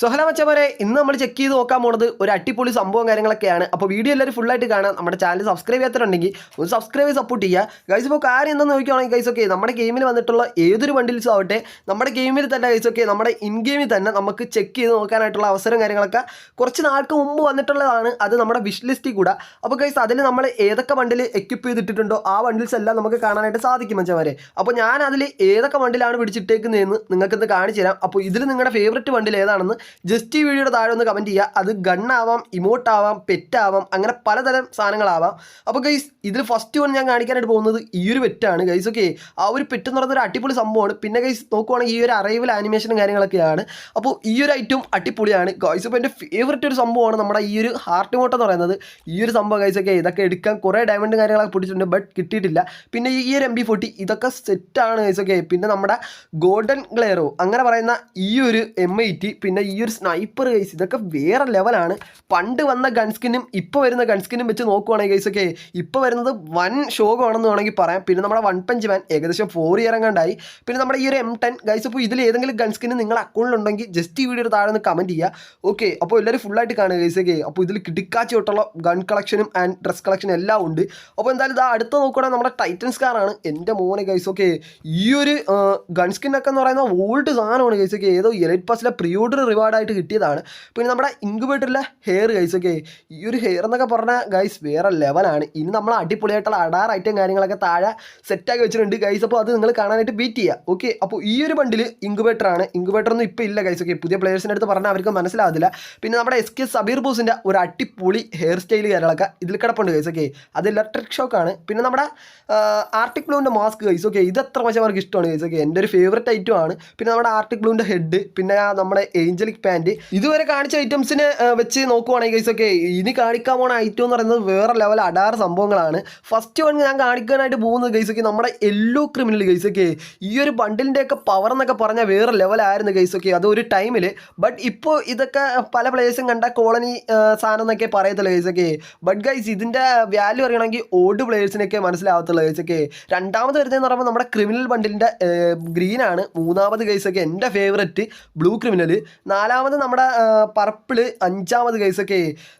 സൊഹല മച്ചവരെ ഇന്ന് നമ്മൾ ചെക്ക് ചെയ്ത് നോക്കാൻ പോണത് ഒരു അടിപൊളി സംഭവം കാര്യങ്ങളൊക്കെയാണ്. അപ്പോൾ വീഡിയോ എല്ലാവരും ഫുള്ളായിട്ട് കാണാം നമ്മുടെ ചാനൽ സബ്സ്ക്രൈബ് ചെയ്യാത്തിട്ടുണ്ടെങ്കിൽ ഒന്ന് സബ്സ്ക്രൈബ് സപ്പോർട്ട് ചെയ്യുക. ഗൈസ് ഇപ്പോൾ കാര്യം എന്തെന്ന് നോക്കുകയാണെങ്കിൽ ഗൈസ് ഒക്കെ നമ്മുടെ ഗെയിമിൽ വന്നിട്ടുള്ള ഏതൊരു ബണ്ടിൽസും ആവട്ടെ നമ്മുടെ ഗെയിമിൽ തന്നെ ഗൈസ് ഒക്കെ നമ്മുടെ ഇൻ ഗെയിമിൽ തന്നെ നമുക്ക് ചെക്ക് ചെയ്ത് നോക്കാനായിട്ടുള്ള അവസരം കാര്യങ്ങളൊക്കെ കുറച്ച് നാൾക്ക് മുമ്പ് വന്നിട്ടുള്ളതാണ്. അത് നമ്മുടെ വിഷ് ലിസ്റ്റിൽ കൂടെ. അപ്പോൾ ഗൈസ് അതിൽ നമ്മൾ ഏതൊക്കെ ബണ്ടിൽ എക്യുപ്പ് ചെയ്തിട്ടുണ്ടോ ആ ബണ്ടിൽസ് എല്ലാം നമുക്ക് കാണാനായിട്ട് സാധിക്കും മച്ചവരെ. അപ്പോൾ ഞാൻ അതിൽ ഏതൊക്കെ ബണ്ടിലാണ് പിടിച്ചിട്ടേക്കുന്നതെന്ന് നിങ്ങൾക്കിന്ന് കാണിച്ചു തരാം അപ്പോൾ ഇതിൽ നിങ്ങളുടെ ഫേവററ്റ് ബണ്ടിൽ ഏതാണെന്ന് ജസ്റ്റ് ഈ വീഡിയോയുടെ താഴെ ഒന്ന് കമന്റ് ചെയ്യുക. അത് ഗണ്ണാവാം ഇമോട്ടാവാം പെറ്റാവാം അങ്ങനെ പലതരം സാധനങ്ങളാവാം. അപ്പോൾ ഗൈസ് ഇതിൽ ഫസ്റ്റ് വൺ ഞാൻ കാണിക്കാനായിട്ട് പോകുന്നത് ഈ ഒരു പെറ്റാണ് ഗൈസ് ഓക്കെ ആ ഒരു പെറ്റ് എന്ന് പറയുന്നത് ഒരു അടിപൊളി സംഭവമാണ്. പിന്നെ ഗൈസ് നോക്കുവാണെങ്കിൽ ഈ ഒരു അറൈവൽ ആനിമേഷനും കാര്യങ്ങളൊക്കെയാണ്. അപ്പോൾ ഈ ഒരു ഐറ്റം അടിപൊളിയാണ്. ഗൈസ് ഇപ്പോൾ എന്റെ ഫേവററ്റ് ഒരു സംഭവമാണ് നമ്മുടെ ഈ ഒരു ഹാർട്ട് മോട്ട് എന്ന് പറയുന്നത്. ഈ ഒരു സംഭവം ഗൈസ് ഒക്കെ ഇതൊക്കെ എടുക്കാൻ കുറേ ഡയമണ്ട് കാര്യങ്ങളൊക്കെ പിടിച്ചിട്ടുണ്ട് ബട്ട് കിട്ടിയിട്ടില്ല. പിന്നെ ഈ ഒരു എം ബി ഫോർട്ടി ഇതൊക്കെ സെറ്റാണ് ഗൈസ് ഓക്കെ പിന്നെ നമ്മുടെ ഗോൾഡൻ ഗ്ലെയറോ അങ്ങനെ പറയുന്ന ഈ ഒരു എം ഐ ടി പിന്നെ ഈ ഒരു സ്നൈപ്പർ ഗൈസ് ഇതൊക്കെ വേറെ ലെവലാണ് പണ്ട് വന്ന ഗൺസ്കിനും ഇപ്പോൾ വരുന്ന ഗൺസ്കിനും വെച്ച് നോക്കുവാണെങ്കിൽ ഗൈസ് ഒക്കെ ഇപ്പോൾ വരുന്നത് വൻ ശോകമാണെന്ന് വേണമെങ്കിൽ പറയാം. പിന്നെ നമ്മുടെ വൺ പഞ്ച് മാൻ ഏകദേശം ഫോർ ഇയർ എങ്ങാണ്ടായി. പിന്നെ നമ്മുടെ ഈ ഒരു എം ടെൻ ഗൈസ് ഇപ്പോൾ ഇതിൽ ഏതെങ്കിലും ഗൺസ്കിന് നിങ്ങളുടെ അക്കൗണ്ടിലുണ്ടെങ്കിൽ ജസ്റ്റ് ഈ വീഡിയോ താഴെ ഒന്ന് കമന്റ് ചെയ്യുക. ഓക്കെ അപ്പോൾ എല്ലാവരും ഫുള്ളായിട്ട് കാണുക ഗൈസ് ഒക്കെ. അപ്പോൾ ഇതിൽ കിടിക്കാച്ചി തൊട്ടുള്ള ഗൺ കളക്ഷനും ആൻഡ് ഡ്രസ് കളക്ഷനും എല്ലാം ഉണ്ട്. അപ്പോൾ എന്തായാലും ഇതാ അടുത്ത നോക്കുകയാണെങ്കിൽ നമ്മുടെ ടൈറ്റൻസ് കാറാണ് എന്റെ മോനെ ഗൈസ് ഒക്കെ ഈ ഒരു ഗൺ സ്കിന്നൊക്കെ എന്ന് പറയുന്ന ഓൾഡ് സാധനമാണ് ഗൈസ് ഒക്കെ. ഏതോ എലൈറ്റ് പാസിലെ പ്രീ ഓർഡർ റിവാർഡായിട്ട് കിട്ടിയതാണ്. പിന്നെ നമ്മുടെ ഇൻക്യുബേറ്ററിലെ ഹെയർ ഗൈസ് ഒക്കെ ഈ ഒരു ഹെയർ എന്നൊക്കെ പറഞ്ഞാൽ ഗൈസ് വേറെ ലെവലാണ് ഇനി നമ്മൾ അടിപൊളിയായിട്ടുള്ള അടാർ ഐറ്റം കാര്യങ്ങളൊക്കെ താഴെ സെറ്റാക്കി വെച്ചിട്ടുണ്ട് ഗൈസ് അപ്പോൾ അത് നിങ്ങൾ കാണാനായിട്ട് ബീറ്റ് ചെയ്യുക ഓക്കെ അപ്പോൾ ഈ ഒരു ബണ്ടിൽ ഇൻക്യുബേറ്ററാണ് ഒന്നും ഇപ്പോൾ ഇല്ല ഗൈസ് ഒക്കെ. പുതിയ പ്ലേയേഴ്സിന്റെ അടുത്ത് പറഞ്ഞാൽ അവർക്ക് മനസ്സിലാവില്ല പിന്നെ നമ്മുടെ എസ് കെ സബീർ ബോസിന്റെ ഒരു അടിപൊളി ഹെയർ സ്റ്റൈൽ കാര്യങ്ങളൊക്കെ ഇതിൽ കിടപ്പുണ്ട് ഗൈസ് ഒക്കെ. അത് ഇലക്ട്രിക് ഷോക്കാണ് പിന്നെ നമ്മുടെ ആർട്ടിക് ബ്ലൂവിന്റെ മാസ്ക് ഗൈസ് ഓക്കെ ഇത് എത്ര പക്ഷേ അവർക്ക് ഇഷ്ടമാണ് ഗൈസ് ഒക്കെ. എന്റെ ഒരു ഫേവററ്റ് ഐറ്റം ആണ്. പിന്നെ നമ്മുടെ ആർട്ടിക് ബ്ലൂവിന്റെ ഹെഡ് പിന്നെ നമ്മുടെ ഏഞ്ചലിക് പാന്റ് ഇതുവരെ കാണിച്ച ഐറ്റംസിനെ വെച്ച് നോക്കുവാണെങ്കിൽ ഗൈസ് ഒക്കെ ഇനി കാണിക്കാൻ പോണ ഐറ്റം എന്ന് പറയുന്നത് വേറെ ലെവൽ അടാറ് സംഭവങ്ങളാണ്. ഫസ്റ്റ് വൺ ഞാൻ കാണിക്കാനായിട്ട് പോകുന്നത് ഗൈസ് ഒക്കെ നമ്മുടെ എല്ലോ ക്രിമിനൽ ഗൈസ് ഒക്കെ. ഈ ഒരു ബണ്ടിലിന്റെ ഒക്കെ പവർ എന്നൊക്കെ പറഞ്ഞാൽ വേറെ ലെവലായിരുന്നു ഗൈസ് ഒക്കെ അത് ഒരു ടൈമിൽ ബട്ട് ഇപ്പോൾ ഇതൊക്കെ പല പ്ലേയേഴ്സും കണ്ട കോളനി സാധനം എന്നൊക്കെ പറയത്തുള്ളൂ ഗൈസ് ഒക്കെ? ബട്ട് ഗൈസ് ഇതിന്റെ വാല്യൂ അറിയണമെങ്കിൽ ഓൾഡ് പ്ലേയേഴ്സിനൊക്കെ മനസ്സിലാവത്തുള്ളൂ ഗൈസ് ഒക്കെ. രണ്ടാമത് വരുന്നതെന്ന് പറയുമ്പോൾ നമ്മുടെ ക്രിമിനൽ ബണ്ടിലിന്റെ ഗ്രീനാണ് മൂന്നാമത് ഗൈസ് ഒക്കെ എന്റെ ഫേവററ്റ് ബ്ലൂ ക്രിമിനൽ നാലാമത് നമ്മുടെ പർപ്പിൾ അഞ്ചാമത് ഗൈസ് ഒക്കെ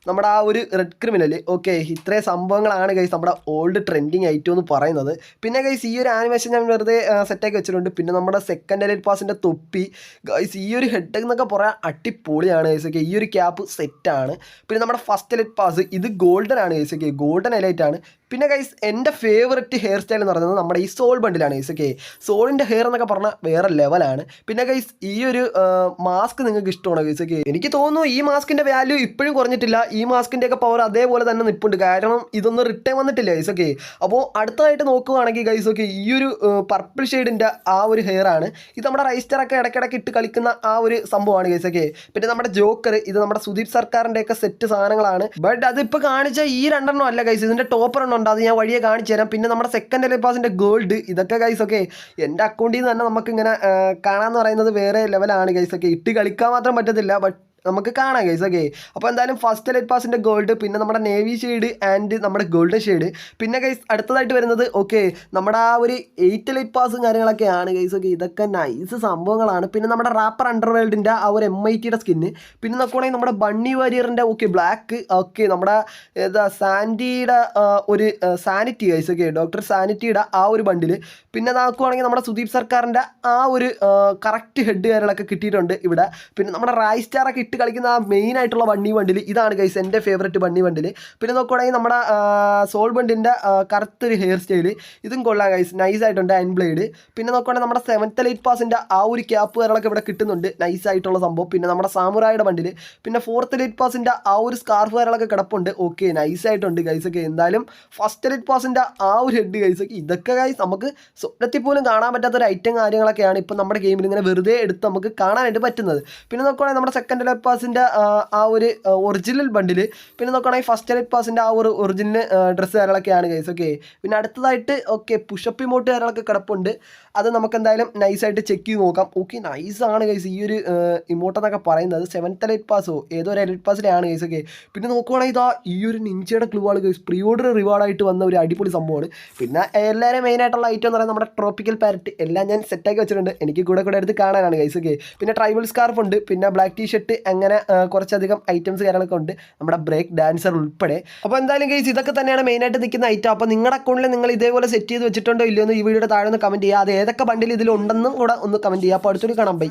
നമ്മുടെ ആ ഒരു റെഡ് ക്രിമിനൽ ഓക്കെ ഇത്രയും സംഭവങ്ങളാണ് ഗൈസ് നമ്മുടെ ഓൾഡ് ട്രെൻഡിങ് ഐറ്റം എന്ന് പറയുന്നത്. പിന്നെ ഗൈസ് ഈ ഒരു ആനിമേഷൻ ഞാൻ വെറുതെ സെറ്റാക്കി വെച്ചിട്ടുണ്ട്. പിന്നെ നമ്മുടെ സെക്കൻഡ് എലൈറ്റ് പാസിന്റെ തൊപ്പി. ഗൈസ് ഈ ഒരു ഹെഡ് എന്നൊക്കെ പറയാൻ അടിപൊളിയാണ് ഗൈസ് ഒക്കെ. ഈ ഒരു ക്യാപ്പ് സെറ്റാണ് പിന്നെ നമ്മുടെ ഫസ്റ്റ് എലൈറ്റ് പാസ് ഇത് ഗോൾഡൻ ആണ് ഗൈസ് ഒക്കെ. ഗോൾഡൻ എലൈറ്റ് ആണ്. പിന്നെ ഗൈസ് എന്റെ ഫേവററ്റ് ഹെയർ സ്റ്റൈൽ എന്ന് പറയുന്നത് നമ്മുടെ ഈ സോൾ ബണ്ടിലാണ് ഗൈസ് ഓക്കെ സോളിന്റെ ഹെയർ എന്നൊക്കെ പറഞ്ഞാൽ വേറെ ലെവലാണ് പിന്നെ ഗൈസ് ഈ ഒരു മാസ്ക് നിങ്ങൾക്ക് ഇഷ്ടമാണ് ഗൈസ് ഓക്കെ എനിക്ക് തോന്നുന്നു ഈ മാസ്കിന്റെ വാല്യൂ ഇപ്പോഴും കുറഞ്ഞിട്ടില്ല. ഈ മാസ്കിന്റെ ഒക്കെ പവർ അതേപോലെ തന്നെ നിപ്പുണ്ട്. കാരണം ഇതൊന്നും റിട്ടേൺ വന്നിട്ടില്ല ഗൈസ് ഓക്കെ അപ്പോൾ അടുത്തതായിട്ട് നോക്കുകയാണെങ്കിൽ ഗൈസ് ഓക്കെ ഈ ഒരു പർപ്പിൾ ഷെയ്ഡിന്റെ ആ ഒരു ഹെയർ ആണ്. ഇത് നമ്മുടെ റൈസ്റ്റർ ഒക്കെ ഇടയ്ക്കിടയ്ക്ക് ഇട്ട് കളിക്കുന്ന ആ ഒരു സംഭവമാണ് ഗൈസ് ഓക്കെ പിന്നെ നമ്മുടെ ജോക്കർ ഇത് നമ്മുടെ സുദീപ് സർക്കാരിന്റെ ഒക്കെ സെറ്റ് സാധനങ്ങളാണ്. ബട്ട് അതിപ്പോൾ കാണിച്ച ഈ രണ്ടെണ്ണം അല്ല ഗൈസ്. ഇതിന്റെ ടോപ്പർ എണ്ണം ഉണ്ട്. അത് ഞാൻ വഴിയെ കാണിച്ചു തരാം. പിന്നെ നമ്മുടെ സെക്കൻഡ് എലൈപ്പാസിന്റെ ഗോൾഡ് ഇതൊക്കെ ഗൈസ് ഒക്കെ എന്റെ അക്കൗണ്ടിൽ നിന്ന് തന്നെ നമുക്ക് ഇങ്ങനെ കാണാമെന്ന് പറയുന്നത് വേറെ ലെവലാണ് ഗൈസ് ഒക്കെ ഇട്ട് കളിക്കാൻ മാത്രം പറ്റത്തില്ല ബട്ട് നമുക്ക് കാണാം ഗൈസ് ഓക്കെ അപ്പോൾ എന്തായാലും ഫസ്റ്റ് ലൈറ്റ് പാസിന്റെ ഗോൾഡ് പിന്നെ നമ്മുടെ നേവി ഷെയ്ഡ് ആൻഡ് നമ്മുടെ ഗോൾഡൻ ഷെയ്ഡ് പിന്നെ ഗൈസ് അടുത്തതായിട്ട് വരുന്നത് ഓക്കെ നമ്മുടെ ആ ഒരു എയ്റ്റ് ലൈറ്റ് പാസും കാര്യങ്ങളൊക്കെയാണ് ഗൈസ് ഓക്കെ ഇതൊക്കെ നൈസ് സംഭവങ്ങളാണ്. പിന്നെ നമ്മുടെ റാപ്പർ അണ്ടർവേൾഡിന്റെ ആ ഒരു എം ഐ ടിയുടെ സ്കിന്ന് പിന്നെ നോക്കുവാണെങ്കിൽ നമ്മുടെ ബണ്ണി വാരിയറിന്റെ ഓക്കെ ബ്ലാക്ക് ഓക്കെ നമ്മുടെ ഏതാ സാൻഡിയുടെ ഒരു സാനിറ്റി ഗൈസ് ഓക്കെ ഡോക്ടർ സാനിറ്റിയുടെ ആ ഒരു ബണ്ടിൽ പിന്നെ നോക്കുവാണെങ്കിൽ നമ്മുടെ സുദീപ് സർക്കാരിന്റെ ആ ഒരു കറക്റ്റ് ഹെഡ് കാര്യങ്ങളൊക്കെ കിട്ടിയിട്ടുണ്ട് ഇവിടെ. പിന്നെ നമ്മുടെ റൈ സ്റ്റാറൊക്കെ ഇട്ട് കളിക്കുന്ന ആ മെയിൻ ആയിട്ടുള്ള വണ്ണി വണ്ടിൽ ഇതാണ് ഗൈസ് എന്റെ ഫേവററ്റ് വണ്ണി വണ്ടിൽ. പിന്നെ നോക്കുവാണെങ്കിൽ നമ്മുടെ സോൾ ബണ്ടിന്റെ കറുത്തൊരു ഹെയർ സ്റ്റൈൽ ഇതും കൊള്ളാം ഗൈസ് നൈസ് ആയിട്ടുണ്ട് അയൺ ബ്ലേഡ് പിന്നെ നോക്കുവാണെങ്കിൽ നമ്മുടെ സെവൻത്ത് ലൈറ്റ് പാസിന്റെ ആ ഒരു ക്യാപ്പ് കാര്യങ്ങളൊക്കെ ഇവിടെ കിട്ടുന്നുണ്ട്. നൈസ് ആയിട്ടുള്ള സംഭവം. പിന്നെ നമ്മുടെ സാമുറായുടെ ബണ്ടിൽ പിന്നെ ഫോർത്ത് ലൈറ്റ് പാസിന്റെ ആ ഒരു സ്കാർഫ് കാര്യങ്ങളൊക്കെ കിടപ്പുണ്ട്. ഓക്കെ നൈസ് ആയിട്ടുണ്ട് ഗൈസ് ഒക്കെ. എന്തായാലും ഫസ്റ്റ് ലൈറ്റ് പാസിന്റെ ആ ഒരു ഹെഡ് ഗൈസ് ഒക്കെ ഇതൊക്കെ ഗൈസ് നമുക്ക് സ്വപ്നത്തിൽ പോലും കാണാൻ പറ്റാത്ത ഒരു ഐറ്റം കാര്യങ്ങളൊക്കെയാണ് ഇപ്പം നമ്മുടെ ഗെയിമിൽ ഇങ്ങനെ വെറുതെ എടുത്ത് നമുക്ക് കാണാനായിട്ട് പറ്റുന്നത്. പിന്നെ നോക്കുവാണെങ്കിൽ നമ്മുടെ സെക്കൻഡ് ലൈറ്റ് പാസിന്റെ ആ ഒരു ഒറിജിനൽ ബണ്ടിൽ പിന്നെ നോക്കുകയാണെങ്കിൽ ഫസ്റ്റ് ലൈറ്റ് പാസിന്റെ ആ ഒരു ഒറിജിനൽ ഡ്രസ്സ് കാര്യങ്ങളൊക്കെയാണ് ഗൈസ് ഓക്കെ പിന്നെ അടുത്തതായിട്ട് ഓക്കെ പുഷപ്പ് ഇമോട്ട് കാര്യങ്ങളൊക്കെ കിടപ്പുണ്ട്. അത് നമുക്ക് എന്തായാലും നൈസായിട്ട് ചെക്ക് ചെയ്ത് നോക്കാം. ഓക്കെ നൈസാണ് ഗൈസ് ഈ ഒരു ഇമോട്ട് എന്നൊക്കെ പറയുന്നത്. സെവൻത്ത് എലൈറ്റ് പാസോ ഏതോ ഒരു എലൈറ്റ് പാസിലാണ് ഗൈസ് ഓക്കെ പിന്നെ നോക്കുവാണെങ്കിൽ ഇതാ ഈ ഒരു നിഞ്ചയുടെ ക്ലൂ ആണ് ഗൈസ് പ്രീ ഓർഡർ റിവാർഡായിട്ട് വന്ന ഒരു അടിപൊളി സംഭവമാണ്. പിന്നെ എല്ലാവരും മെയിൻ ആയിട്ടുള്ള ഐറ്റം എന്ന് പറയുന്നത് നമ്മുടെ ട്രോപ്പിക്കൽ പാരറ്റ് എല്ലാം ഞാൻ സെറ്റാക്കി വെച്ചിട്ടുണ്ട്. എനിക്ക് കൂടെ കൂടെ എടുത്ത് കാണാനാണ് ഗൈസ് ഓക്കെ പിന്നെ ട്രൈബൽ സ്കാർഫ് ഉണ്ട്. പിന്നെ ബ്ലാക്ക് ടീ ഷർട്ട് അങ്ങനെ കുറച്ചധികം ഐറ്റംസ് കാര്യങ്ങളൊക്കെ ഉണ്ട്. നമ്മുടെ ബ്രേക്ക് ഡാൻസർ ഉൾപ്പെടെ. അപ്പോൾ എന്തായാലും കേസ് ഇതൊക്കെ തന്നെയാണ് മെയിനായിട്ട് നിൽക്കുന്ന ഐറ്റം അപ്പോൾ നിങ്ങളുടെ അക്കൗണ്ടിൽ നിങ്ങൾ ഇതേപോലെ സെറ്റ് ചെയ്ത് വെച്ചിട്ടുണ്ടോ ഇല്ലയോ എന്ന് ഈ വീഡിയോയുടെ താഴെ ഒന്ന് കമന്റ് ചെയ്യുക. അത് ഏതൊക്കെ ബണ്ടിൽ ഇതിലുണ്ടെന്നും കൂടെ ഒന്ന് കമന്റ് ചെയ്യുക. അപ്പോൾ അടുത്തൊരു കാണാം. ബൈ